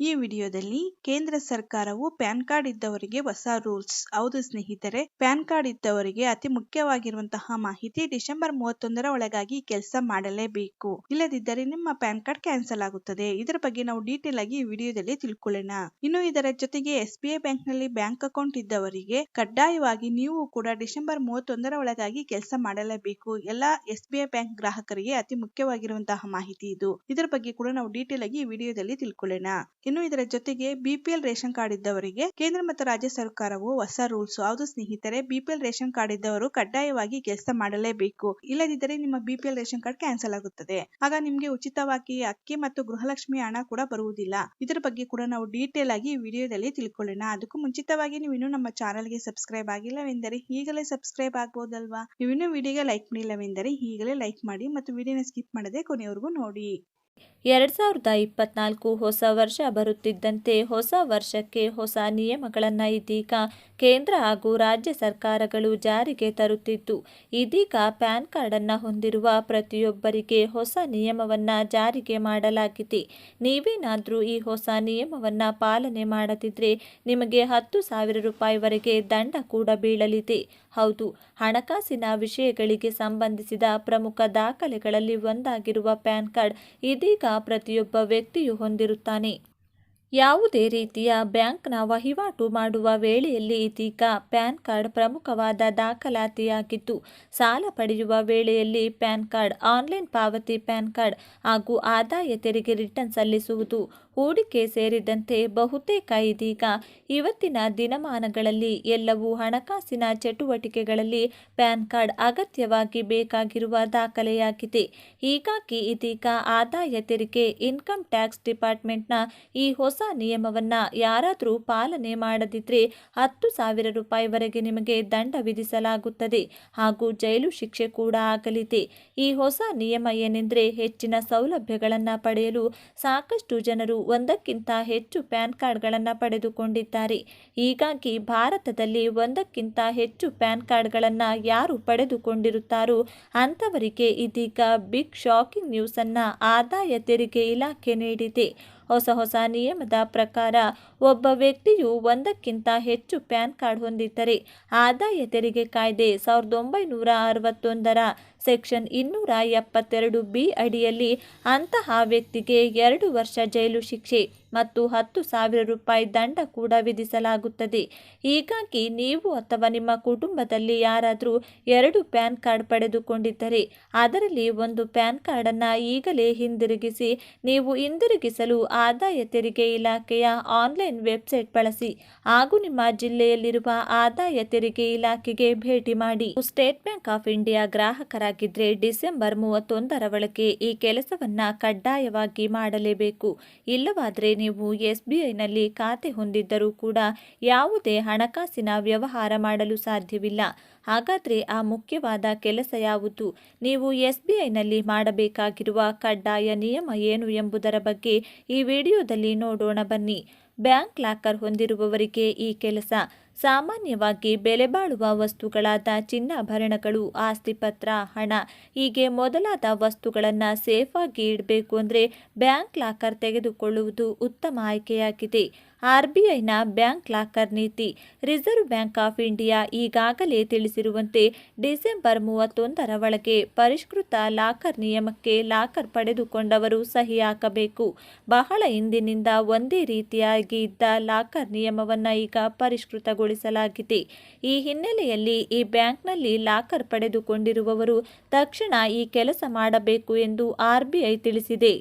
ಈ ವಿಡಿಯೋದಲ್ಲಿ ಕೇಂದ್ರ ಸರ್ಕಾರವು ಪ್ಯಾನ್ ಕಾರ್ಡ್ ಇದ್ದವರಿಗೆ ಹೊಸ ರೂಲ್ಸ್. ಹೌದು ಸ್ನೇಹಿತರೆ, ಪ್ಯಾನ್ ಕಾರ್ಡ್ ಇದ್ದವರಿಗೆ ಅತಿ ಮುಖ್ಯವಾಗಿರುವಂತಹ ಮಾಹಿತಿ ಡಿಸೆಂಬರ್ ಮೂವತ್ತೊಂದರ ಒಳಗಾಗಿ ಕೆಲಸ ಮಾಡಲೇಬೇಕು. ಇಲ್ಲದಿದ್ದರೆ ನಿಮ್ಮ ಪ್ಯಾನ್ ಕಾರ್ಡ್ ಕ್ಯಾನ್ಸಲ್ ಆಗುತ್ತದೆ. ಇದರ ಬಗ್ಗೆ ನಾವು ಡೀಟೇಲ್ ಆಗಿ ಈ ವಿಡಿಯೋದಲ್ಲಿ ತಿಳ್ಕೊಳ್ಳೋಣ. ಇನ್ನು ಇದರ ಜೊತೆಗೆ ಎಸ್ ಬಿ ಬ್ಯಾಂಕ್ನಲ್ಲಿ ಬ್ಯಾಂಕ್ ಅಕೌಂಟ್ ಇದ್ದವರಿಗೆ ಕಡ್ಡಾಯವಾಗಿ ನೀವು ಕೂಡ ಡಿಸೆಂಬರ್ ಮೂವತ್ತೊಂದರ ಒಳಗಾಗಿ ಕೆಲಸ ಮಾಡಲೇಬೇಕು. ಎಲ್ಲಾ ಎಸ್ ಬಿ ಐ ಬ್ಯಾಂಕ್ ಗ್ರಾಹಕರಿಗೆ ಅತಿ ಮುಖ್ಯವಾಗಿರುವಂತಹ ಮಾಹಿತಿ ಇದು. ಇದರ ಬಗ್ಗೆ ಕೂಡ ನಾವು ಡೀಟೇಲ್ ಆಗಿ ಈ ವಿಡಿಯೋದಲ್ಲಿ ತಿಳ್ಕೊಳ್ಳೋಣ. ಇನ್ನು ಇದರ ಜೊತೆಗೆ ಬಿಪಿಎಲ್ ರೇಷನ್ ಕಾರ್ಡ್ ಇದ್ದವರಿಗೆ ಕೇಂದ್ರ ಮತ್ತು ರಾಜ್ಯ ಸರ್ಕಾರವು ಹೊಸ ರೂಲ್ಸ್, ಹೌದು ಸ್ನೇಹಿತರೆ ಬಿಪಿಎಲ್ ರೇಷನ್ ಕಾರ್ಡ್ ಇದ್ದವರು ಕಡ್ಡಾಯವಾಗಿ ಕೆಲಸ ಮಾಡಲೇಬೇಕು. ಇಲ್ಲದಿದ್ದರೆ ನಿಮ್ಮ ಬಿಪಿಎಲ್ ರೇಷನ್ ಕಾರ್ಡ್ ಕ್ಯಾನ್ಸಲ್ ಆಗುತ್ತದೆ. ಆಗ ನಿಮಗೆ ಉಚಿತವಾಗಿ ಅಕ್ಕಿ ಮತ್ತು ಗೃಹಲಕ್ಷ್ಮಿ ಹಣ ಕೂಡ ಬರುವುದಿಲ್ಲ. ಇದರ ಬಗ್ಗೆ ಕೂಡ ನಾವು ಡೀಟೇಲ್ ಆಗಿ ವಿಡಿಯೋದಲ್ಲಿ ತಿಳ್ಕೊಳ್ಳೋಣ. ಅದಕ್ಕೂ ಮುಂಚಿತವಾಗಿ ನೀವು ಇನ್ನೂ ನಮ್ಮ ಚಾನಲ್ಗೆ ಸಬ್ಸ್ಕ್ರೈಬ್ ಆಗಿಲ್ಲವೆಂದರೆ ಈಗಲೇ ಸಬ್ಸ್ಕ್ರೈಬ್ ಆಗ್ಬೋದಲ್ವಾ? ನೀವು ಇನ್ನೂ ವಿಡಿಯೋಗೆ ಲೈಕ್ ಮಾಡಿಲ್ಲವೆಂದರೆ ಈಗಲೇ ಲೈಕ್ ಮಾಡಿ ಮತ್ತು ವಿಡಿಯೋನ ಸ್ಕಿಪ್ ಮಾಡದೆ ಕೊನೆಯವರೆಗೂ ನೋಡಿ. ಎರಡು ಸಾವಿರದ ಇಪ್ಪತ್ನಾಲ್ಕು ಹೊಸ ವರ್ಷ ಬರುತ್ತಿದ್ದಂತೆ ಹೊಸ ವರ್ಷಕ್ಕೆ ಹೊಸ ನಿಯಮಗಳನ್ನು ಇದೀಗ ಕೇಂದ್ರ ಹಾಗೂ ರಾಜ್ಯ ಸರ್ಕಾರಗಳು ಜಾರಿಗೆ ತರುತ್ತಿದ್ದು, ಇದೀಗ ಪ್ಯಾನ್ ಕಾರ್ಡನ್ನು ಹೊಂದಿರುವ ಪ್ರತಿಯೊಬ್ಬರಿಗೆ ಹೊಸ ನಿಯಮವನ್ನು ಜಾರಿಗೆ ಮಾಡಲಾಗಿದೆ. ನೀವೇನಾದರೂ ಈ ಹೊಸ ನಿಯಮವನ್ನು ಪಾಲನೆ ಮಾಡದಿದ್ದರೆ ನಿಮಗೆ ಹತ್ತು ಸಾವಿರ ರೂಪಾಯಿವರೆಗೆ ದಂಡ ಕೂಡ ಬೀಳಲಿದೆ. ಹೌದು. ಹಣಕಾಸಿನ ವಿಷಯಗಳಿಗೆ ಸಂಬಂಧಿಸಿದ ಪ್ರಮುಖ ದಾಖಲೆಗಳಲ್ಲಿ ಒಂದಾಗಿರುವ ಪ್ಯಾನ್ ಕಾರ್ಡ್ ಇದೀಗ ಪ್ರತಿಯೊಬ್ಬ ವ್ಯಕ್ತಿಯು ಹೊಂದಿರುತ್ತಾನೆ. ಯಾವುದೇ ರೀತಿಯ ಬ್ಯಾಂಕ್ನ ವಹಿವಾಟು ಮಾಡುವ ವೇಳೆಯಲ್ಲಿ ಇದೀಗ ಪ್ಯಾನ್ ಕಾರ್ಡ್ ಪ್ರಮುಖವಾದ ದಾಖಲಾತಿಯಾಗಿದ್ದು, ಸಾಲ ಪಡೆಯುವ ವೇಳೆಯಲ್ಲಿ ಪ್ಯಾನ್ ಕಾರ್ಡ್, ಆನ್ಲೈನ್ ಪಾವತಿ ಪ್ಯಾನ್ ಕಾರ್ಡ್ ಹಾಗೂ ಆದಾಯ ತೆರಿಗೆ ರಿಟರ್ನ್ ಸಲ್ಲಿಸುವುದು ಹೂಡಿಕೆ ಸೇರಿದಂತೆ ಬಹುತೇಕ ಇದೀಗ ಇವತ್ತಿನ ದಿನಮಾನಗಳಲ್ಲಿ ಎಲ್ಲವೂ ಹಣಕಾಸಿನ ಚಟುವಟಿಕೆಗಳಲ್ಲಿ ಪ್ಯಾನ್ ಕಾರ್ಡ್ ಅಗತ್ಯವಾಗಿ ಬೇಕಾಗಿರುವ ದಾಖಲೆಯಾಗಿದೆ. ಹೀಗಾಗಿ ಇದೀಗ ಆದಾಯ ತೆರಿಗೆ, ಇನ್ಕಮ್ ಟ್ಯಾಕ್ಸ್ ಡಿಪಾರ್ಟ್ಮೆಂಟ್ನ ಈ ಹೊಸ ನಿಯಮವನ್ನು ಯಾರಾದರೂ ಪಾಲನೆ ಮಾಡದಿದ್ದರೆ ಹತ್ತು ಸಾವಿರ ರೂಪಾಯಿವರೆಗೆ ನಿಮಗೆ ದಂಡ ವಿಧಿಸಲಾಗುತ್ತದೆ ಹಾಗೂ ಜೈಲು ಶಿಕ್ಷೆ ಕೂಡ ಆಗಲಿದೆ. ಈ ಹೊಸ ನಿಯಮ ಏನೆಂದರೆ ಹೆಚ್ಚಿನ ಸೌಲಭ್ಯಗಳನ್ನು ಪಡೆಯಲು ಸಾಕಷ್ಟು ಜನರು ಒಂದಕ್ಕಿಂತ ಹೆಚ್ಚು ಪ್ಯಾನ್ ಕಾರ್ಡ್ಗಳನ್ನು ಪಡೆದುಕೊಂಡಿದ್ದಾರೆ. ಹೀಗಾಗಿ ಭಾರತದಲ್ಲಿ ಒಂದಕ್ಕಿಂತ ಹೆಚ್ಚು ಪ್ಯಾನ್ ಕಾರ್ಡ್ಗಳನ್ನು ಯಾರು ಪಡೆದುಕೊಂಡಿರುತ್ತಾರೋ ಅಂಥವರಿಗೆ ಇದೀಗ ಬಿಗ್ ಶಾಕಿಂಗ್ ನ್ಯೂಸನ್ನು ಆದಾಯ ತೆರಿಗೆ ಇಲಾಖೆ ನೀಡಿದೆ. ಹೊಸ ಹೊಸ ನಿಯಮದ ಪ್ರಕಾರ ಒಬ್ಬ ವ್ಯಕ್ತಿಯು ಒಂದಕ್ಕಿಂತ ಹೆಚ್ಚು ಪ್ಯಾನ್ ಕಾರ್ಡ್ ಹೊಂದಿದ್ದರೆ ಆದಾಯ ತೆರಿಗೆ ಕಾಯ್ದೆ ಸಾವಿರದ ಒಂಬೈನೂರ ಅರವತ್ತೊಂದರ ಸೆಕ್ಷನ್ ಇನ್ನೂರ ಎಪ್ಪತ್ತೆರಡು ಬಿ ಅಡಿಯಲ್ಲಿ ಅಂತಹ ವ್ಯಕ್ತಿಗೆ ಎರಡು ವರ್ಷ ಜೈಲು ಶಿಕ್ಷೆ ಮತ್ತು ಹತ್ತು ಸಾವಿರ ರೂಪಾಯಿ ದಂಡ ಕೂಡ ವಿಧಿಸಲಾಗುತ್ತದೆ. ಹೀಗಾಗಿ ನೀವು ಅಥವಾ ನಿಮ್ಮ ಕುಟುಂಬದಲ್ಲಿ ಯಾರಾದರೂ ಎರಡು ಪ್ಯಾನ್ ಕಾರ್ಡ್ ಪಡೆದುಕೊಂಡಿದ್ದರೆ ಅದರಲ್ಲಿ ಒಂದು ಪ್ಯಾನ್ ಕಾರ್ಡನ್ನು ಈಗಲೇ ಹಿಂದಿರುಗಿಸಿ, ನೀವು ಹಿಂದಿರುಗಿಸಲು ಆದಾಯ ತೆರಿಗೆ ಇಲಾಖೆಯ ಆನ್ಲೈನ್ ವೆಬ್ಸೈಟ್ ಬಳಸಿ, ಹಾಗೂ ನಿಮ್ಮ ಜಿಲ್ಲೆಯಲ್ಲಿರುವ ಆದಾಯ ತೆರಿಗೆ ಇಲಾಖೆಗೆ ಭೇಟಿ ಮಾಡಿ. ಸ್ಟೇಟ್ ಬ್ಯಾಂಕ್ ಆಫ್ ಇಂಡಿಯಾ ಗ್ರಾಹಕರಾಗಿದ್ದರೆ ಡಿಸೆಂಬರ್ ಮೂವತ್ತೊಂದರ ಒಳಗೆ ಈ ಕೆಲಸವನ್ನು ಕಡ್ಡಾಯವಾಗಿ ಮಾಡಲೇಬೇಕು. ಇಲ್ಲವಾದರೆ ನೀವು ಎಸ್ ಬಿ ಖಾತೆ ಹೊಂದಿದ್ದರೂ ಕೂಡ ಯಾವುದೇ ಹಣಕಾಸಿನ ವ್ಯವಹಾರ ಮಾಡಲು ಸಾಧ್ಯವಿಲ್ಲ. ಹಾಗಾದರೆ ಆ ಮುಖ್ಯವಾದ ಕೆಲಸ ಯಾವುದು? ನೀವು ಎಸ್ ಬಿ ಮಾಡಬೇಕಾಗಿರುವ ಕಡ್ಡಾಯ ನಿಯಮ ಏನು ಎಂಬುದರ ಬಗ್ಗೆ ಈ ವಿಡಿಯೋದಲ್ಲಿ ನೋಡೋಣ ಬನ್ನಿ. ಬ್ಯಾಂಕ್ ಲಾಕರ್ ಹೊಂದಿರುವವರಿಗೆ ಈ ಕೆಲಸ. ಸಾಮಾನ್ಯವಾಗಿ ಬೆಲೆಬಾಳುವ ವಸ್ತುಗಳಾದ ಚಿನ್ನಾಭರಣಗಳು ಆಸ್ತಿಪತ್ರ ಹಣ ಹೀಗೆ ಮೊದಲಾದ ವಸ್ತುಗಳನ್ನು ಸೇಫಾಗಿ ಇಡಬೇಕು ಅಂದರೆ ಬ್ಯಾಂಕ್ ಲಾಕರ್ ತೆಗೆದುಕೊಳ್ಳುವುದು ಉತ್ತಮ ಆಯ್ಕೆಯಾಗಿದೆ. ಆರ್ ಬಿ ಐನ ಬ್ಯಾಂಕ್ ಲಾಕರ್ ನೀತಿ. ರಿಸರ್ವ್ ಬ್ಯಾಂಕ್ ಆಫ್ ಇಂಡಿಯಾ ಈಗಾಗಲೇ ತಿಳಿಸಿರುವಂತೆ ಡಿಸೆಂಬರ್ ಮೂವತ್ತೊಂದರ ಒಳಗೆ ಪರಿಷ್ಕೃತ ಲಾಕರ್ ನಿಯಮಕ್ಕೆ ಲಾಕರ್ ಪಡೆದುಕೊಂಡವರು ಸಹಿ ಹಾಕಬೇಕು ಬಹಳ ಹಿಂದಿನಿಂದ ಒಂದೇ ರೀತಿಯಾಗಿ ಇದ್ದ ಲಾಕರ್ ನಿಯಮವನ್ನು ಈಗ ಪರಿಷ್ಕೃತಗೊಳಿಸಲಾಗಿದೆ. ಈ ಹಿನ್ನೆಲೆಯಲ್ಲಿ ಈ ಬ್ಯಾಂಕ್ನಲ್ಲಿ ಲಾಕರ್ ಪಡೆದುಕೊಂಡಿರುವವರು ತಕ್ಷಣ ಈ ಕೆಲಸ ಮಾಡಬೇಕು ಎಂದು ಆರ್ಬಿಐ ತಿಳಿಸಿದೆ.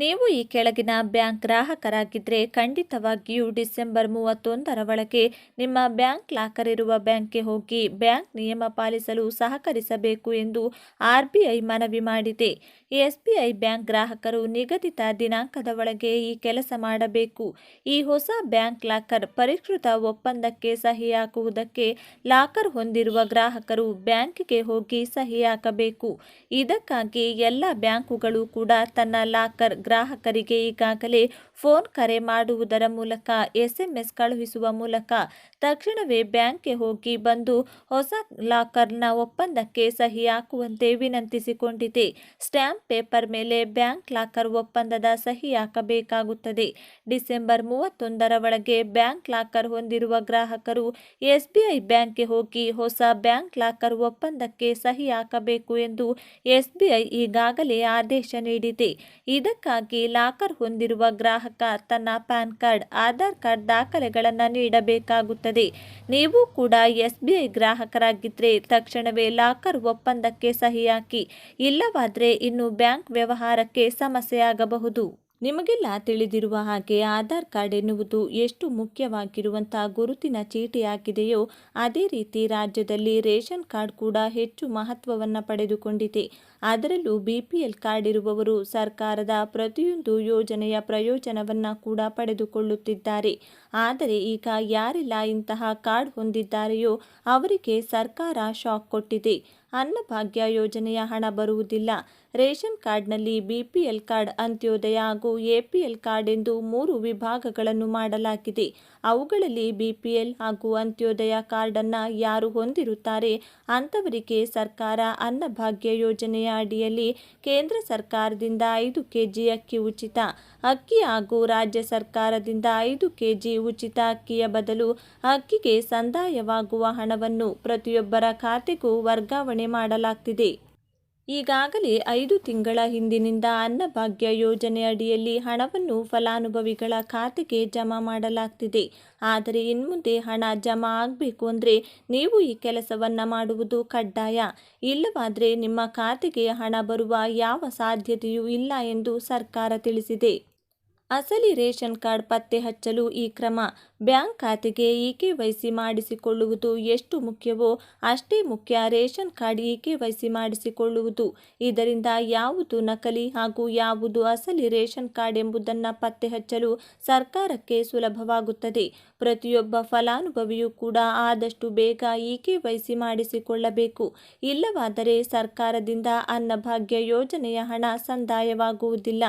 ನೀವು ಈ ಕೆಳಗಿನ ಬ್ಯಾಂಕ್ ಗ್ರಾಹಕರಾಗಿದ್ದರೆ ಖಂಡಿತವಾಗಿಯೂ ಡಿಸೆಂಬರ್ ಮೂವತ್ತೊಂದರ ಒಳಗೆ ನಿಮ್ಮ ಬ್ಯಾಂಕ್ ಲಾಕರ್ ಇರುವ ಬ್ಯಾಂಕ್ಗೆ ಹೋಗಿ ಬ್ಯಾಂಕ್ ನಿಯಮ ಪಾಲಿಸಲು ಸಹಕರಿಸಬೇಕು ಎಂದು ಆರ್ಬಿಐ ಮನವಿ ಮಾಡಿದೆ. ಎಸ್ಬಿಐ ಬ್ಯಾಂಕ್ ಗ್ರಾಹಕರು ನಿಗದಿತ ದಿನಾಂಕದ ಒಳಗೆ ಈ ಕೆಲಸ ಮಾಡಬೇಕು. ಈ ಹೊಸ ಬ್ಯಾಂಕ್ ಲಾಕರ್ ಪರಿಷ್ಕೃತ ಒಪ್ಪಂದಕ್ಕೆ ಸಹಿ ಹಾಕುವುದಕ್ಕೆ ಲಾಕರ್ ಹೊಂದಿರುವ ಗ್ರಾಹಕರು ಬ್ಯಾಂಕ್ಗೆ ಹೋಗಿ ಸಹಿ ಹಾಕಬೇಕು ಇದಕ್ಕಾಗಿ ಎಲ್ಲ ಬ್ಯಾಂಕುಗಳು ಕೂಡ ತನ್ನ ಲಾಕರ್ ಗ್ರಾಹಕರಿಗೆ ಈಗಾಗಲೇ ಫೋನ್ ಕರೆ ಮಾಡುವುದರ ಮೂಲಕ ಎಸ್ಎಂಎಸ್ ಕಳುಹಿಸುವ ಮೂಲಕ ತಕ್ಷಣವೇ ಬ್ಯಾಂಕ್ಗೆ ಹೋಗಿ ಬಂದು ಹೊಸ ಲಾಕರ್ನ ಒಪ್ಪಂದಕ್ಕೆ ಸಹಿ ಹಾಕುವಂತೆ ವಿನಂತಿಸಿಕೊಂಡಿದೆ. ಸ್ಟ್ಯಾಂಪ್ ಪೇಪರ್ ಮೇಲೆ ಬ್ಯಾಂಕ್ ಲಾಕರ್ ಒಪ್ಪಂದದ ಸಹಿ ಹಾಕಬೇಕಾಗುತ್ತದೆ ಡಿಸೆಂಬರ್ ಮೂವತ್ತೊಂದರ ಒಳಗೆ ಬ್ಯಾಂಕ್ ಲಾಕರ್ ಹೊಂದಿರುವ ಗ್ರಾಹಕರು ಎಸ್ಬಿಐ ಬ್ಯಾಂಕ್ಗೆ ಹೋಗಿ ಹೊಸ ಬ್ಯಾಂಕ್ ಲಾಕರ್ ಒಪ್ಪಂದಕ್ಕೆ ಸಹಿ ಹಾಕಬೇಕು ಎಂದು ಎಸ್ಬಿಐ ಈಗಾಗಲೇ ಆದೇಶ ನೀಡಿದೆ. ಇದಕ್ಕಾಗಿ ಲಾಕರ್ ಹೊಂದಿರುವ ಗ್ರಾಹಕ ತನ್ನ ಪ್ಯಾನ್ ಕಾರ್ಡ್, ಆಧಾರ್ ಕಾರ್ಡ್ ದಾಖಲೆಗಳನ್ನು ನೀಡಬೇಕಾಗುತ್ತದೆ. ನೀವು ಕೂಡ ಎಸ್ಬಿಐ ಗ್ರಾಹಕರಾಗಿದ್ದರೆ ತಕ್ಷಣವೇ ಲಾಕರ್ ಒಪ್ಪಂದಕ್ಕೆ ಸಹಿ ಹಾಕಿ ಇಲ್ಲವಾದರೆ ಇನ್ನು ಬ್ಯಾಂಕ್ ವ್ಯವಹಾರಕ್ಕೆ ಸಮಸ್ಯೆಯಾಗಬಹುದು. ನಿಮಗೆಲ್ಲ ತಿಳಿದಿರುವ ಹಾಗೆ ಆಧಾರ್ ಕಾರ್ಡ್ ಎನ್ನುವುದು ಎಷ್ಟು ಮುಖ್ಯವಾಗಿರುವಂತಹ ಗುರುತಿನ ಚೀಟಿಯಾಗಿದೆಯೋ ಅದೇ ರೀತಿ ರಾಜ್ಯದಲ್ಲಿ ರೇಷನ್ ಕಾರ್ಡ್ ಕೂಡ ಹೆಚ್ಚು ಮಹತ್ವವನ್ನು ಪಡೆದುಕೊಂಡಿದೆ. ಅದರಲ್ಲೂ ಬಿ ಪಿ ಎಲ್ ಕಾರ್ಡ್ ಇರುವವರು ಸರ್ಕಾರದ ಪ್ರತಿಯೊಂದು ಯೋಜನೆಯ ಪ್ರಯೋಜನವನ್ನು ಕೂಡ ಪಡೆದುಕೊಳ್ಳುತ್ತಿದ್ದಾರೆ. ಆದರೆ ಈಗ ಯಾರೆಲ್ಲ ಇಂತಹ ಕಾರ್ಡ್ ಹೊಂದಿದ್ದಾರೆಯೋ ಅವರಿಗೆ ಸರ್ಕಾರ ಶಾಕ್ ಕೊಟ್ಟಿದೆ. ಅನ್ನಭಾಗ್ಯ ಯೋಜನೆಯ ಹಣ ಬರುವುದಿಲ್ಲ. ರೇಷನ್ ಕಾರ್ಡ್ನಲ್ಲಿ ಬಿಪಿಎಲ್ ಕಾರ್ಡ್, ಅಂತ್ಯೋದಯ ಹಾಗೂ ಎಪಿಎಲ್ ಕಾರ್ಡ್ ಎಂದು ಮೂರು ವಿಭಾಗಗಳನ್ನು ಮಾಡಲಾಗಿದೆ. ಅವುಗಳಲ್ಲಿ ಬಿಪಿಎಲ್ ಹಾಗೂ ಅಂತ್ಯೋದಯ ಕಾರ್ಡನ್ನು ಯಾರು ಹೊಂದಿರುತ್ತಾರೆ ಅಂಥವರಿಗೆ ಸರ್ಕಾರ ಅನ್ನಭಾಗ್ಯ ಯೋಜನೆಯ ಅಡಿಯಲ್ಲಿ ಕೇಂದ್ರ ಸರ್ಕಾರದಿಂದ ಐದು ಕೆಜಿ ಅಕ್ಕಿ ಉಚಿತ. ಅಕ್ಕಿ ಹಾಗೂ ರಾಜ್ಯ ಸರ್ಕಾರದಿಂದ ಐದು ಕೆಜಿ ಉಚಿತ ಅಕ್ಕಿಯ ಬದಲು ಅಕ್ಕಿಗೆ ಸಂದಾಯವಾಗುವ ಹಣವನ್ನು ಪ್ರತಿಯೊಬ್ಬರ ಖಾತೆಗೂ ವರ್ಗಾವಣೆ ಮಾಡಲಾಗ್ತಿದೆ. ಈಗಾಗಲೇ ಐದು ತಿಂಗಳ ಹಿಂದಿನಿಂದ ಅನ್ನಭಾಗ್ಯ ಯೋಜನೆ ಅಡಿಯಲ್ಲಿ ಹಣವನ್ನು ಫಲಾನುಭವಿಗಳ ಖಾತೆಗೆ ಜಮಾ ಮಾಡಲಾಗ್ತಿದೆ. ಆದರೆ ಇನ್ಮುಂದೆ ಹಣ ಜಮಾ ಆಗಬೇಕು ಅಂದರೆ ನೀವು ಈ ಕೆಲಸವನ್ನು ಮಾಡುವುದು ಕಡ್ಡಾಯ. ಇಲ್ಲವಾದರೆ ನಿಮ್ಮ ಖಾತೆಗೆ ಹಣ ಬರುವ ಯಾವ ಸಾಧ್ಯತೆಯೂ ಇಲ್ಲ ಎಂದು ಸರ್ಕಾರ ತಿಳಿಸಿದೆ. ಅಸಲಿ ರೇಷನ್ ಕಾರ್ಡ್ ಪತ್ತೆ ಹಚ್ಚಲು ಈ ಕ್ರಮ. ಬ್ಯಾಂಕ್ ಖಾತೆಗೆ ಇ ಕೆ ವೈ ಸಿ ಮಾಡಿಸಿಕೊಳ್ಳುವುದು ಎಷ್ಟು ಮುಖ್ಯವೋ ಅಷ್ಟೇ ಮುಖ್ಯ ration card E K Y C ಮಾಡಿಸಿಕೊಳ್ಳುವುದು. ಇದರಿಂದ ಯಾವುದು ನಕಲಿ ಹಾಗೂ ಯಾವುದು ಅಸಲಿ ರೇಷನ್ ಕಾರ್ಡ್ ಎಂಬುದನ್ನು ಪತ್ತೆ ಹಚ್ಚಲು ಸರ್ಕಾರಕ್ಕೆ ಸುಲಭವಾಗುತ್ತದೆ. ಪ್ರತಿಯೊಬ್ಬ ಫಲಾನುಭವಿಯೂ ಕೂಡ ಆದಷ್ಟು ಬೇಗ ಇ ಕೆ ವೈ ಸಿ ಮಾಡಿಸಿಕೊಳ್ಳಬೇಕು. ಇಲ್ಲವಾದರೆ ಸರ್ಕಾರದಿಂದ ಅನ್ನಭಾಗ್ಯ ಯೋಜನೆಯ ಹಣ ಸಂದಾಯವಾಗುವುದಿಲ್ಲ.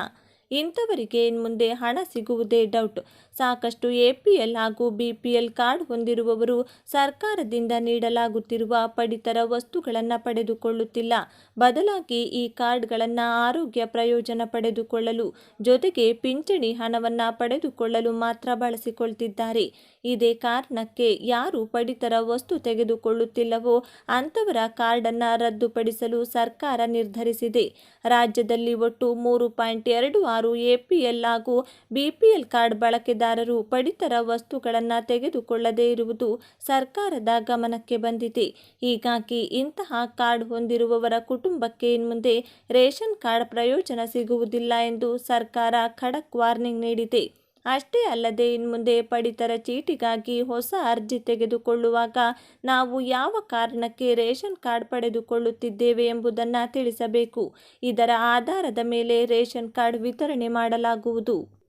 ಇಂಥವರಿಗೆ ಇನ್ಮುಂದೆ ಹಣ ಸಿಗುವುದೇ ಡೌಟ್ ಸಾಕಷ್ಟು ಎಪಿಎಲ್ ಹಾಗೂ ಬಿಪಿಎಲ್ ಕಾರ್ಡ್ ಹೊಂದಿರುವವರು ಸರ್ಕಾರದಿಂದ ನೀಡಲಾಗುತ್ತಿರುವ ಪಡಿತರ ವಸ್ತುಗಳನ್ನು ಪಡೆದುಕೊಳ್ಳುತ್ತಿಲ್ಲ. ಬದಲಾಗಿ ಈ ಕಾರ್ಡ್ಗಳನ್ನು ಆರೋಗ್ಯ ಪ್ರಯೋಜನ ಪಡೆದುಕೊಳ್ಳಲು ಜೊತೆಗೆ ಪಿಂಚಣಿ ಹಣವನ್ನು ಪಡೆದುಕೊಳ್ಳಲು ಮಾತ್ರ ಬಳಸಿಕೊಳ್ತಿದ್ದಾರೆ. ಇದೇ ಕಾರಣಕ್ಕೆ ಯಾರು ಪಡಿತರ ವಸ್ತು ತೆಗೆದುಕೊಳ್ಳುತ್ತಿಲ್ಲವೋ ಅಂಥವರ ಕಾರ್ಡನ್ನು ರದ್ದುಪಡಿಸಲು ಸರ್ಕಾರ ನಿರ್ಧರಿಸಿದೆ. ರಾಜ್ಯದಲ್ಲಿ ಒಟ್ಟು ಮೂರು ಪಾಯಿಂಟ್ ಎರಡು ಆರು ಎಪಿಎಲ್ ಹಾಗೂ ಬಿಪಿಎಲ್ ಕಾರ್ಡ್ ಎಲ್ ಬಳಕೆದಾರರು ಪಡಿತರ ವಸ್ತುಗಳನ್ನು ತೆಗೆದುಕೊಳ್ಳದೇ ಇರುವುದು ಸರ್ಕಾರದ ಗಮನಕ್ಕೆ ಬಂದಿದೆ. ಹೀಗಾಗಿ ಇಂತಹ ಕಾರ್ಡ್ ಹೊಂದಿರುವವರ ಕುಟುಂಬಕ್ಕೆ ಇನ್ಮುಂದೆ ರೇಷನ್ ಕಾರ್ಡ್ ಪ್ರಯೋಜನ ಸಿಗುವುದಿಲ್ಲ ಎಂದು ಸರ್ಕಾರ ಖಡಕ್ ವಾರ್ನಿಂಗ್ ನೀಡಿದೆ. ಅಷ್ಟೇ ಅಲ್ಲದೆ ಇನ್ಮುಂದೆ ಪಡಿತರ ಚೀಟಿಗಾಗಿ ಹೊಸ ಅರ್ಜಿ ತೆಗೆದುಕೊಳ್ಳುವಾಗ ನಾವು ಯಾವ ಕಾರಣಕ್ಕೆ ರೇಷನ್ ಕಾರ್ಡ್ ಪಡೆದುಕೊಳ್ಳುತ್ತಿದ್ದೇವೆ ಎಂಬುದನ್ನು ತಿಳಿಸಬೇಕು. ಇದರ ಆಧಾರದ ಮೇಲೆ ರೇಷನ್ ಕಾರ್ಡ್ ವಿತರಣೆ ಮಾಡಲಾಗುವುದು.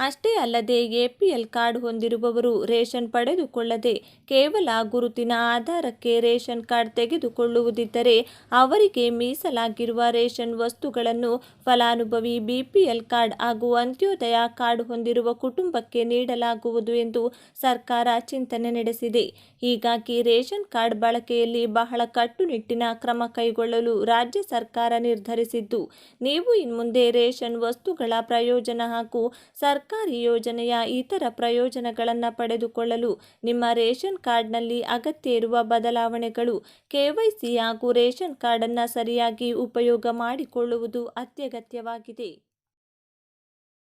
ಅಷ್ಟೇ ಅಲ್ಲದೆ ಎಪಿಎಲ್ ಕಾರ್ಡ್ ಹೊಂದಿರುವವರು ರೇಷನ್ ಪಡೆದುಕೊಳ್ಳದೆ ಕೇವಲ ಗುರುತಿನ ಆಧಾರಕ್ಕೆ ರೇಷನ್ ಕಾರ್ಡ್ ತೆಗೆದುಕೊಳ್ಳುವುದಿದ್ದರೆ ಅವರಿಗೆ ಮೀಸಲಾಗಿರುವ ರೇಷನ್ ವಸ್ತುಗಳನ್ನು ಫಲಾನುಭವಿ ಬಿಪಿಎಲ್ ಕಾರ್ಡ್ ಹಾಗೂ ಅಂತ್ಯೋದಯ ಕಾರ್ಡ್ ಹೊಂದಿರುವ ಕುಟುಂಬಕ್ಕೆ ನೀಡಲಾಗುವುದು ಎಂದು ಸರ್ಕಾರ ಚಿಂತನೆ ನಡೆಸಿದೆ. ಹೀಗಾಗಿ ರೇಷನ್ ಕಾರ್ಡ್ ಬಳಕೆಯಲ್ಲಿ ಬಹಳ ಕಟ್ಟುನಿಟ್ಟಿನ ಕ್ರಮ ಕೈಗೊಳ್ಳಲು ರಾಜ್ಯ ಸರ್ಕಾರ ನಿರ್ಧರಿಸಿದ್ದು, ನೀವು ಇನ್ಮುಂದೆ ರೇಷನ್ ವಸ್ತುಗಳ ಪ್ರಯೋಜನ ಹಾಗೂ ಸರ್ಕಾರಿ ಯೋಜನೆಯ ಇತರ ಪ್ರಯೋಜನಗಳನ್ನು ಪಡೆದುಕೊಳ್ಳಲು ನಿಮ್ಮ ರೇಷನ್ ಕಾರ್ಡ್ನಲ್ಲಿ ಅಗತ್ಯ ಇರುವ ಬದಲಾವಣೆಗಳು ಕೆವೈಸಿ ಹಾಗೂ ರೇಷನ್ ಕಾರ್ಡನ್ನು ಸರಿಯಾಗಿ ಉಪಯೋಗ ಮಾಡಿಕೊಳ್ಳುವುದು ಅತ್ಯಗತ್ಯವಾಗಿದೆ.